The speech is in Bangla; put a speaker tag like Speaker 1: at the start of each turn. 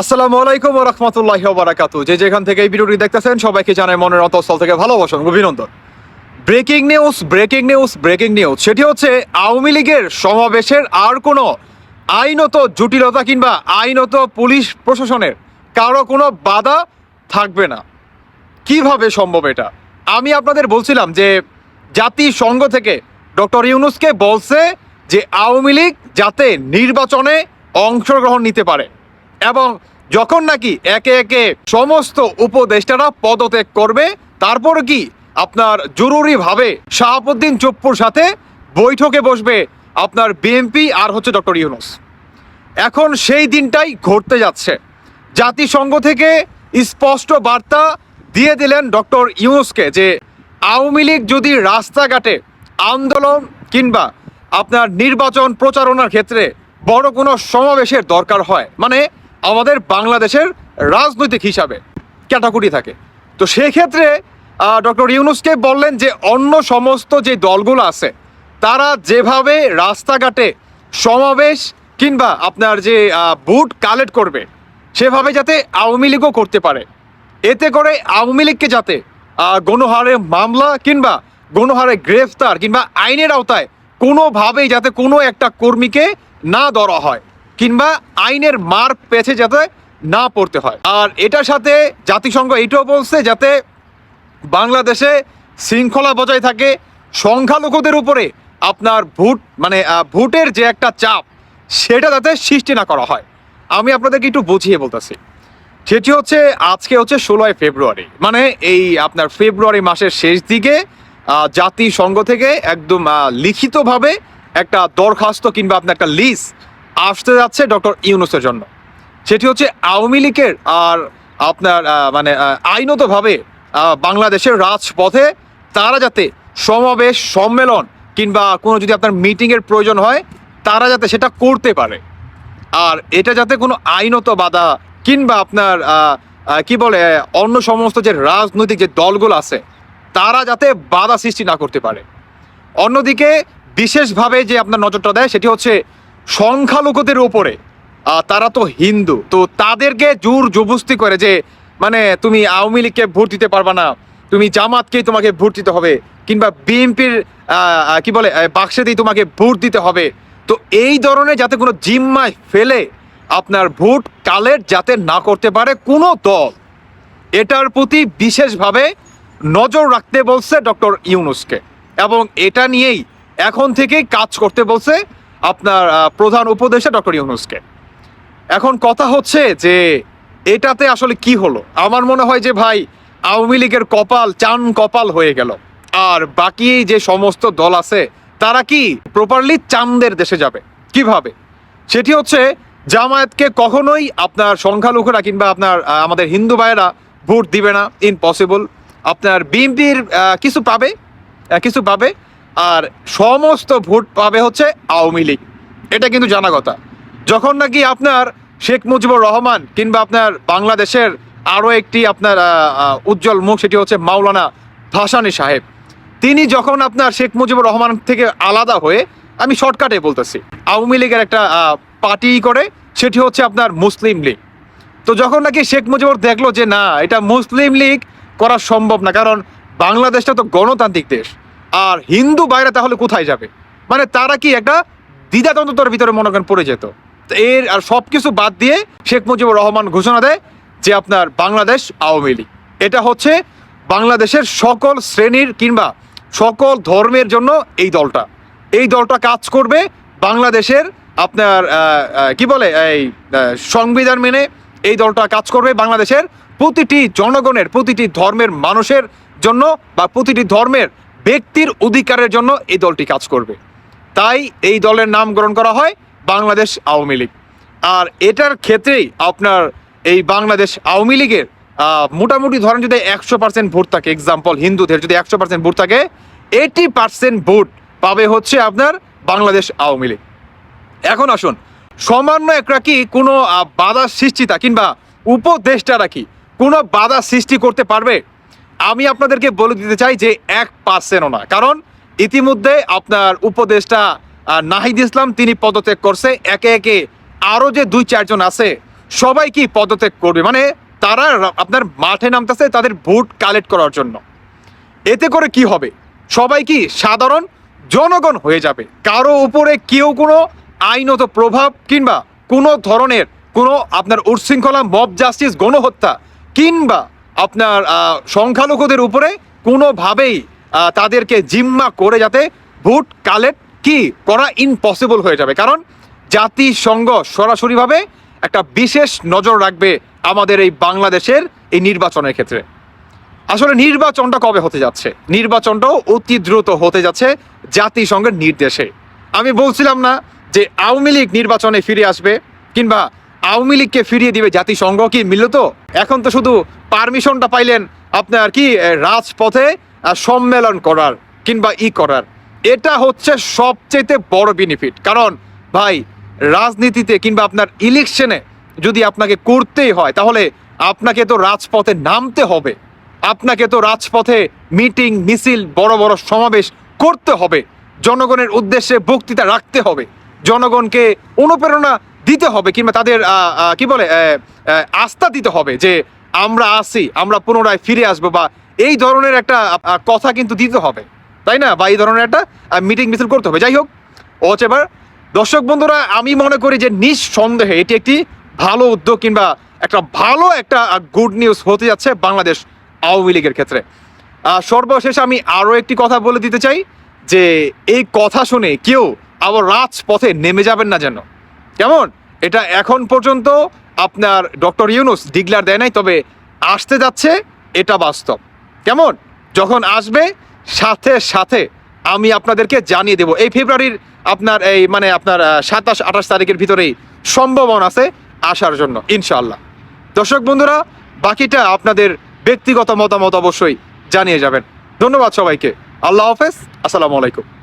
Speaker 1: আসসালামু আলাইকুম রহমতুল্লাহ বারাকাতু যে যেখান থেকে এই ভিডিওটি দেখতেছেন, সবাইকে জানাই মনের অন্তঃস্থল থেকে ভালোবাসা এবং অভিনন্দন। Breaking news breaking news breaking news. সেটি হচ্ছে আওয়ামী লীগের সমাবেশের আর কোনো আইনত জটিলতা কিংবা আইনত পুলিশ প্রশাসনের কারও কোনো বাধা থাকবে না। কীভাবে সম্ভব এটা? আমি আপনাদের বলছিলাম যে জাতিসংঘ থেকে ডক্টর ইউনুসকে বলছে যে আওয়ামী লীগ যাতে নির্বাচনে অংশগ্রহণ নিতে পারে। এবং যখন নাকি একে একে সমস্ত উপদেষ্টারা পদত্যাগ করবে, তারপর কি আপনার জরুরিভাবে শাহাবুদ্দিন চপ্পুর সাথে বৈঠকে বসবে আপনার বিএনপি আর হচ্ছে ডক্টর ইউনুস। এখন সেই দিনটাই ঘটতে যাচ্ছে। জাতিসংঘ থেকে স্পষ্ট বার্তা দিয়ে দিলেন ডক্টর ইউনুসকে যে আওয়ামী লীগ যদি রাস্তাঘাটে আন্দোলন কিংবা আপনার নির্বাচন প্রচারণার ক্ষেত্রে বড় কোনো সমাবেশের দরকার হয় মানে আমাদের বাংলাদেশের রাজনৈতিক হিসাবে ক্যাটাকুটি থাকে। তো সেক্ষেত্রে ডক্টর ইউনুসকে বললেন যে অন্য সমস্ত যে দলগুলো আছে, তারা যেভাবে রাস্তাঘাটে সমাবেশ কিংবা আপনার যে বুট কালেক্ট করবে, সেভাবে যাতে আওয়ামী লীগও করতে পারে। এতে করে আওয়ামী লীগকে যাতে গণহারে মামলা কিংবা গণহারে গ্রেফতার কিংবা আইনের আওতায় কোনোভাবেই যাতে কোনো একটা কর্মীকে না ধরা হয়। কিংবা আইনের মার পেছে যাতে না পড়তে হয়। আর এটার সাথে জাতিসংঘ এটাও বলছে যাতে বাংলাদেশে শৃঙ্খলা বজায় থাকে, সংখ্যালঘুদের উপরে আপনার ভোট মানে ভোটের যে একটা চাপ, সেটা যাতে সৃষ্টি না করা হয়। আমি আপনাদেরকে একটু বুঝিয়ে বলতেছি। সেটি হচ্ছে, আজকে হচ্ছে ষোলোই ফেব্রুয়ারি। মানে এই আপনার ফেব্রুয়ারি মাসের শেষ দিকে জাতিসংঘ থেকে একদম লিখিতভাবে একটা দরখাস্ত কিংবা আপনার একটা লিস্ট আসতে যাচ্ছে ডক্টর ইউনুসের জন্য। সেটি হচ্ছে আওয়ামী লীগের আর আপনার মানে আইনতভাবে বাংলাদেশের রাজপথে তারা যাতে সমাবেশ, সম্মেলন কিংবা কোনো যদি আপনার মিটিংয়ের প্রয়োজন হয়, তারা যাতে সেটা করতে পারে। আর এটা যাতে কোনো আইনত বাধা কিংবা আপনার কি বলে, অন্য সমস্ত যে রাজনৈতিক যে দলগুলো আছে, তারা যাতে বাধা সৃষ্টি না করতে পারে। অন্যদিকে বিশেষভাবে যে আপনার নজরটা দেয়, সেটি হচ্ছে সংখ্যালঘুদের আহ, তারা তো হিন্দু তো তাদেরকে জোর জবস্তি করে যে মানে তুমি আওয়ামী লীগকে ভোট দিতে পারবা না তুমি জামাতকেই তোমাকে ভোট দিতে হবে কিংবা বিএনপির কি বলে আহ, বাক্সেতেই তোমাকে ভোট দিতে হবে। তো এই ধরনের যাতে কোনো জিম্মায় ফেলে আপনার ভোট কালের যাতে না করতে পারে কোনো দল এটার প্রতি বিশেষভাবে নজর রাখতে বলছে ডক্টর ইউনুসকে। এবং এটা নিয়েই এখন থেকেই কাজ করতে বলছে আপনার প্রধান উপদেষ্টা ডক্টর ইউনুসকে। এখন কথা হচ্ছে যে এটাতে আসলে কি হলো? আমার মনে হয় যে ভাই, আওয়ামী লীগের কপাল, চান কপাল হয়ে গেল। আর বাকি যে সমস্ত দল আছে, তারা কি প্রপারলি চান্দের দেশে যাবে? কীভাবে? সেটি হচ্ছে জামায়াতকে কখনোই আপনার সংখ্যালঘুরা কিংবা আপনার আমাদের হিন্দু ভাইয়েরা ভোট দিবে না ইম্পসিবল আপনার বিএনপির কিছু পাবে? কিছু পাবে? আর সমস্ত ভোট পাবে হচ্ছে আওয়ামী লীগ। এটা কিন্তু জানা কথা। যখন নাকি আপনার শেখ মুজিবুর রহমান কিংবা আপনার বাংলাদেশের আরও একটি আপনার উজ্জ্বল মুখ, সেটি হচ্ছে মাওলানা ভাসানী সাহেব। তিনি যখন আপনার শেখ মুজিবুর রহমান থেকে আলাদা হয়ে, আমি শর্টকাটে বলতেছি, আওয়ামী লীগের একটা পার্টি করে, সেটি হচ্ছে আপনার মুসলিম লীগ। তো যখন নাকি শেখ মুজিবুর দেখল যে না, এটা মুসলিম লীগ করা সম্ভব না, কারণ বাংলাদেশটা তো গণতান্ত্রিক দেশ। আর হিন্দু বাইরে তাহলে কোথায় যাবে? মানে তারা কি একটা দ্বিধাতন্ত্রতার ভিতরে মনে করেন পড়ে যেত। এর আর সব কিছু বাদ দিয়ে শেখ মুজিবুর রহমান ঘোষণা দেয় যে আপনার বাংলাদেশ আওয়ামী লীগ। এটা হচ্ছে বাংলাদেশের সকল শ্রেণির কিংবা সকল ধর্মের জন্য এই দলটা। এই দলটা কাজ করবে বাংলাদেশের আপনার কি বলে, এই সংবিধান মেনে এই দলটা কাজ করবে বাংলাদেশের প্রতিটি জনগণের, প্রতিটি ধর্মের মানুষের জন্য বা প্রতিটি ধর্মের ব্যক্তির অধিকারের জন্য এই দলটি কাজ করবে। তাই এই দলের নামকরণ করা হয় বাংলাদেশ আওয়ামী লীগ। আর এটার ক্ষেত্রেই আপনার এই বাংলাদেশ আওয়ামী লীগের মোটামুটি ধরেন যদি একশো পার্সেন্ট ভোট থাকে এক্সাম্পল হিন্দুদের যদি একশো পার্সেন্ট ভোট থাকে এইটি পার্সেন্ট ভোট পাবে হচ্ছে আপনার বাংলাদেশ আওয়ামী লীগ। এখন আসুন সামান্য একটা কি কোনো বাধা সৃষ্টিতা কিংবা উপদেষ্টারা কি কোনো বাধা সৃষ্টি করতে পারবে? আমি আপনাদেরকে বলে দিতে চাই যে এক পার্সেন্টও না কারণ ইতিমধ্যে আপনার উপদেষ্টা নাহিদ ইসলাম তিনি পদত্যাগ করছে। একে একে আরও যে দুই চারজন আছে, সবাই কি পদত্যাগ করবে? মানে তারা আপনার মাঠে নামতেছে, তাদের ভোট কালেক্ট করার জন্য। এতে করে কি হবে? সবাই কি সাধারণ জনগণ হয়ে যাবে? কারও উপরে কেউ কোনো আইনত প্রভাব কিংবা কোনো ধরনের কোনো আপনার উচ্ছৃঙ্খলা, মব জাস্টিস, গণহত্যা কিংবা আপনার সংখ্যালঘুদের উপরে কোনোভাবেই তাদেরকে জিম্মা করে যাতে ভোট কালেক্ট কি করা ইম্পসিবল হয়ে যাবে। কারণ জাতিসংঘ সরাসরিভাবে একটা বিশেষ নজর রাখবে আমাদের এই বাংলাদেশের এই নির্বাচনের ক্ষেত্রে। আসলে নির্বাচনটা কবে হতে যাচ্ছে? নির্বাচনটাও অতি দ্রুত হতে যাচ্ছে জাতিসংঘের নির্দেশে। আমি বলছিলাম না যে আওয়ামী লীগ নির্বাচনে ফিরে আসবে কিংবা আওয়ামী লীগকে ফিরিয়ে দিবে জাতিসংঘ কি মিলল তো এখন তো শুধু পারমিশনটা পাইলেন আপনার কি রাজপথে সম্মেলন করার কিংবা ই করার। এটা হচ্ছে সবচেয়ে বড় বেনিফিট কারণ ভাই, রাজনীতিতে কিংবা আপনার ইলেকশনে যদি আপনাকে করতেই হয়, তাহলে আপনাকে তো রাজপথে নামতে হবে। আপনাকে তো রাজপথে মিটিং মিছিল, বড় বড় সমাবেশ করতে হবে। জনগণের উদ্দেশ্যে বক্তৃতা রাখতে হবে। জনগণকে অনুপ্রেরণা দিতে হবে কিংবা তাদের কি বলে আস্থা দিতে হবে যে আমরা আসি আমরা পুনরায় ফিরে আসব বা এই ধরনের একটা কথা কিন্তু দিতে হবে। তাই না? বা এই ধরনের একটা মিটিং মিছিল করতে হবে। যাই হোক, ও হচ্ছে এবার, দর্শক বন্ধুরা, আমি মনে করি যে নিঃসন্দেহে এটি একটি ভালো উদ্যোগ কিংবা একটা ভালো একটা গুড নিউজ হতে যাচ্ছে বাংলাদেশ আওয়ামী লীগের ক্ষেত্রে। সর্বশেষ আমি আরও একটি কথা বলে দিতে চাই যে, এই কথা শুনে কেউ আবার রাজপথে নেমে যাবেন না যেন। কেমন? এটা এখন পর্যন্ত আপনার ডক্টর ইউনুস ডিগলার দেয় নাই, তবে আসতে যাচ্ছে, এটা বাস্তব। কেমন? যখন আসবে, সাথে সাথে আমি আপনাদেরকে জানিয়ে দেব। এই ফেব্রুয়ারির আপনার এই মানে আপনার সাতাশ, আঠাশ তারিখের ভিতরেই সম্ভাবনা আছে আসার জন্য, ইনশাআল্লাহ। দর্শক বন্ধুরা, বাকিটা আপনাদের ব্যক্তিগত মতামত অবশ্যই জানিয়ে যাবেন। ধন্যবাদ সবাইকে। আল্লাহ হাফেজ, আসসালামু আলাইকুম।